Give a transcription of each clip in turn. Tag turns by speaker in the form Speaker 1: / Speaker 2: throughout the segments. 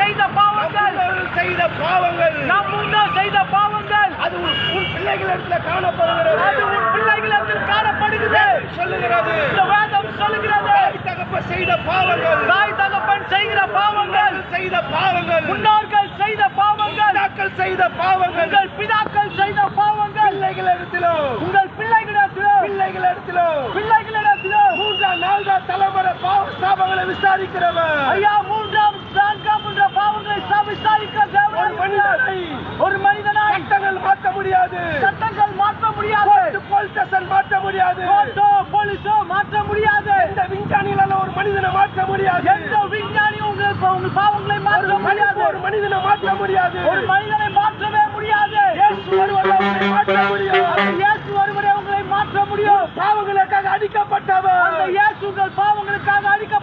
Speaker 1: செய்த பாவங்கள்.
Speaker 2: செய்த பாவங்கள்.
Speaker 1: நம் முன்னோர் செய்த பாவங்கள்.
Speaker 2: அது உன் பிள்ளைகளிடத்தில் காணப்படுகிறது.
Speaker 1: அது உன் பிள்ளைகளிடத்தில் காணப்படுகிறது.
Speaker 2: சொல்லுகிறது.
Speaker 1: இந்த வேதம் சொல்லுகிறது.
Speaker 2: தாய் தகப்ப செய்த பாவங்கள்.
Speaker 1: தாய் தகப்பன் செய்கிற பாவங்கள்.
Speaker 2: செய்த பாவங்கள்.
Speaker 1: முன்னோர்கள் செய்த பாவங்கள்.
Speaker 2: பிதாக்கள் செய்த பாவங்கள்.
Speaker 1: உங்கள் பிதாக்கள் செய்த பாவங்கள்.
Speaker 2: பிள்ளைகளிடத்திலோ
Speaker 1: உங்கள் பிள்ளைகளிடத்திலோ
Speaker 2: பிள்ளைகளிடத்திலோ
Speaker 1: பிள்ளைகளிடத்திலோ
Speaker 2: மூன்றாம் நான்காம் தலைமுறை பாவ சாபங்களை விசாரிக்கிறவர்
Speaker 1: ஐயா மூன்றாம் நான்காம்
Speaker 2: ஒரு மனிதனை சட்டங்கள் மாற்ற முடியாது.
Speaker 1: சட்டங்கள் மாற்ற முடியாது.
Speaker 2: போலீஸ் ஸ்டேஷன் மாற்ற முடியாது.
Speaker 1: போலீஸோ மாற்ற முடியாது.
Speaker 2: எந்த விஞ்ஞானிகளால ஒரு மனிதனை மாற்ற முடியாது.
Speaker 1: எந்த விஞ்ஞானியும் உங்களுக்கு உங்கள் பாவங்களை மாற்ற முடியாது.
Speaker 2: ஒரு மனிதனை மாற்ற முடியாது.
Speaker 1: ஒரு மனிதனை மாற்றவே முடியாது.
Speaker 2: இயேசு ஒருவர் அவனை மாற்ற முடியும்.
Speaker 1: இயேசு ஒருவரே உங்களை மாற்ற முடியும்.
Speaker 2: பாவங்களுக்காக
Speaker 1: அந்த
Speaker 2: அடிக்கப்பட்டவர்
Speaker 1: இயேசு உங்கள் பாவங்களுக்காக அடிக்கப்பட்டவர்.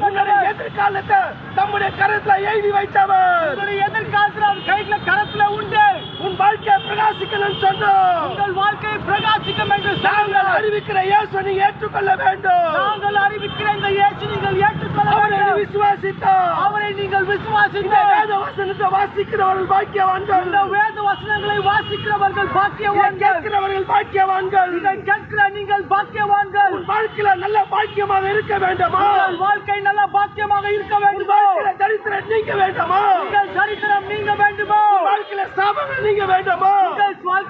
Speaker 2: எதிர்காலத்தை தம்முடைய கருத்துல எழுதி வைத்தவர்.
Speaker 1: எதிர்காலத்தில் கையில கரத்துல உண்டு.
Speaker 2: உன் வாழ்க்கையை பிரகாசிக்கணும்னு சொன்னோம்.
Speaker 1: உங்கள் வாழ்க்கை பிரகாசிக்கும் என்று
Speaker 2: நாங்கள் அறிவிக்கிற இயேசு நீ ஏற்றுக்கொள்ள வேண்டும்.
Speaker 1: நாங்கள் அறிவிக்கிற இந்த இயேசு நீங்கள் ஏற்றுக்கொள்ள வேண்டும்.
Speaker 2: விசுவாசித்தோம்
Speaker 1: அவரை நீங்கள் விசுவாசித்து
Speaker 2: வேத வசனத்தை வாசிக்கிறவர்கள் பாக்கியவான்கள்.
Speaker 1: இந்த வேத வசனங்களை வாசிக்கிறவர்கள் பாக்கியவான்கள்.
Speaker 2: கேட்கிறவர்கள் பாக்கியவான்கள்.
Speaker 1: இதை கேட்கிற நீங்கள் பாக்கியவான்கள்.
Speaker 2: உன் வாழ்க்கையில நல்ல பாக்கியமாக இருக்க வேண்டுமா?
Speaker 1: வாழ்க்கை நல்ல பாக்கியமாக இருக்க வேண்டுமோ?
Speaker 2: தரித்திரம் நீங்க வேண்டுமா?
Speaker 1: உங்கள் தரித்திரம் நீங்க வேண்டுமோ?
Speaker 2: வாழ்க்கையில சாபங்கள் நீங்க வேண்டுமா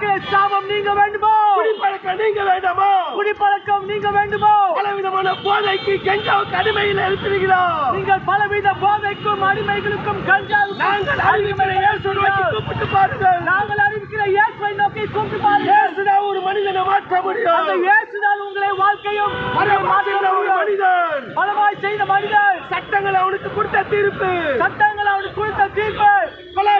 Speaker 1: வாழ்க்கையை சாபம் நீங்க வேண்டுமோ?
Speaker 2: குடிப்பழக்கம் நீங்க வேண்டுமா?
Speaker 1: குடிப்பழக்கம் நீங்க வேண்டுமோ?
Speaker 2: பலவிதமான போதைக்கு கெஞ்சாவுக்கு அடிமையில் இருக்கிறீர்களா?
Speaker 1: நீங்கள் பலவித போதைக்கும் அடிமைகளுக்கும் கஞ்சாவுக்கும்
Speaker 2: நாங்கள் அறிவிக்கிற இயேசு நோக்கி கூப்பிட்டு பாருங்கள்.
Speaker 1: நாங்கள் அறிவிக்கிற இயேசுவை நோக்கி கூப்பிட்டு பாருங்கள்.
Speaker 2: இயேசுதான் ஒரு மனிதனை மாற்ற
Speaker 1: அந்த
Speaker 2: முடியும்
Speaker 1: இயேசுதான் உங்களை வாழ்க்கையும்
Speaker 2: மனிதன்
Speaker 1: பலமாய் செய்த மனிதன்
Speaker 2: சட்டங்கள் அவனுக்கு கொடுத்த தீர்ப்பு.
Speaker 1: சட்டங்கள் அவனுக்கு கொடுத்த தீர்ப்பு
Speaker 2: கொலை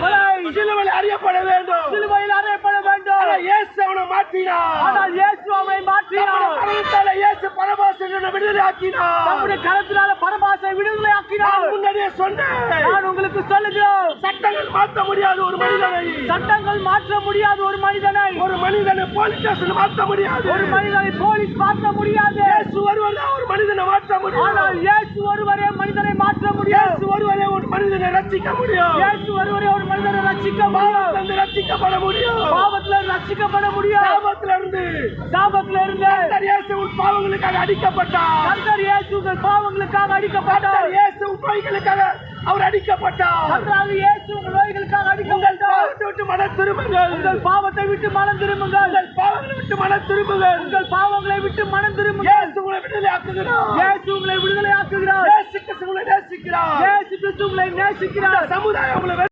Speaker 1: கொலை
Speaker 2: சிலுவையில் அறியப்பட வேண்டும்
Speaker 1: சிலுவையில் அறையப்பட வேண்டும்
Speaker 2: ஆனா இயேசு அவனை மாற்றினார்.
Speaker 1: ஆனால் இயேசு அவனை மாற்றினார்.
Speaker 2: பரமத்தால இயேசு பரமாசனை விடுதலை ஆக்கினார்
Speaker 1: நம்முடைய கரத்தினால பரமாசை விடுதலை ஆக்கினார்
Speaker 2: முன்னாடியே சொன்னேன்.
Speaker 1: நான் உங்களுக்கு சொல்லுகிறோம்
Speaker 2: சட்டங்கள் மாற்ற முடியாது ஒரு மனிதனை.
Speaker 1: சட்டங்கள் மாற்ற முடியாது ஒரு மனிதனை.
Speaker 2: ஒரு மனிதனை போலீஸ் ஸ்டேஷன் மாற்ற முடியாது.
Speaker 1: ஒரு மனிதனை போலீஸ் மாற்ற முடியாது.
Speaker 2: இயேசு ஒருவர் ஒரு மனிதனை மாற்ற
Speaker 1: ஆனால்
Speaker 2: முடியும்
Speaker 1: இயேசு ஒருவரே மனிதனை மாற்ற முடியும்.
Speaker 2: இயேசு ஒருவரே ஒரு மனிதனை ரட்சிக்க முடியும்.
Speaker 1: இயேசு ஒருவரே ஒரு மனிதனை ரட்சிக்க முடியும்.
Speaker 2: ரட்சிக்கப்பட முடியும்.
Speaker 1: ரட்சிக்கப்பட முடியும்.
Speaker 2: சாபத்துல இருந்து
Speaker 1: சாபத்துல இருந்து
Speaker 2: கர்த்தர் இயேசு உன் பாவங்களுக்காக அடிக்கப்பட்டார்.
Speaker 1: கர்த்தர் இயேசு உங்கள் பாவங்களுக்காக அடிக்கப்பட்டார்.
Speaker 2: கர்த்தர் இயேசு உன் நோய்களுக்காக அவர் அடிக்கப்பட்டார்.
Speaker 1: கர்த்தராக இயேசு உங்கள் நோய்களுக்காக அடிக்கப்பட்டார்.
Speaker 2: விட்டு மன திரும்புங்கள்.
Speaker 1: உங்கள் பாவத்தை விட்டு மனம் திரும்புங்கள்.
Speaker 2: உங்கள் பாவங்களை விட்டு மன திரும்புங்கள்.
Speaker 1: உங்கள் பாவங்களை விட்டு மனம் திரும்புங்கள்.
Speaker 2: இயேசு உங்களை விடுதலை ஆக்குகிறார்.
Speaker 1: இயேசு உங்களை விடுதலை ஆக்குகிறார்.
Speaker 2: இயேசு கிறிஸ்து உங்களை நேசிக்கிறார்.
Speaker 1: இயேசு கிறிஸ்து உங்களை நேசிக்கிறார்.
Speaker 2: சமுதாயம் உங்களை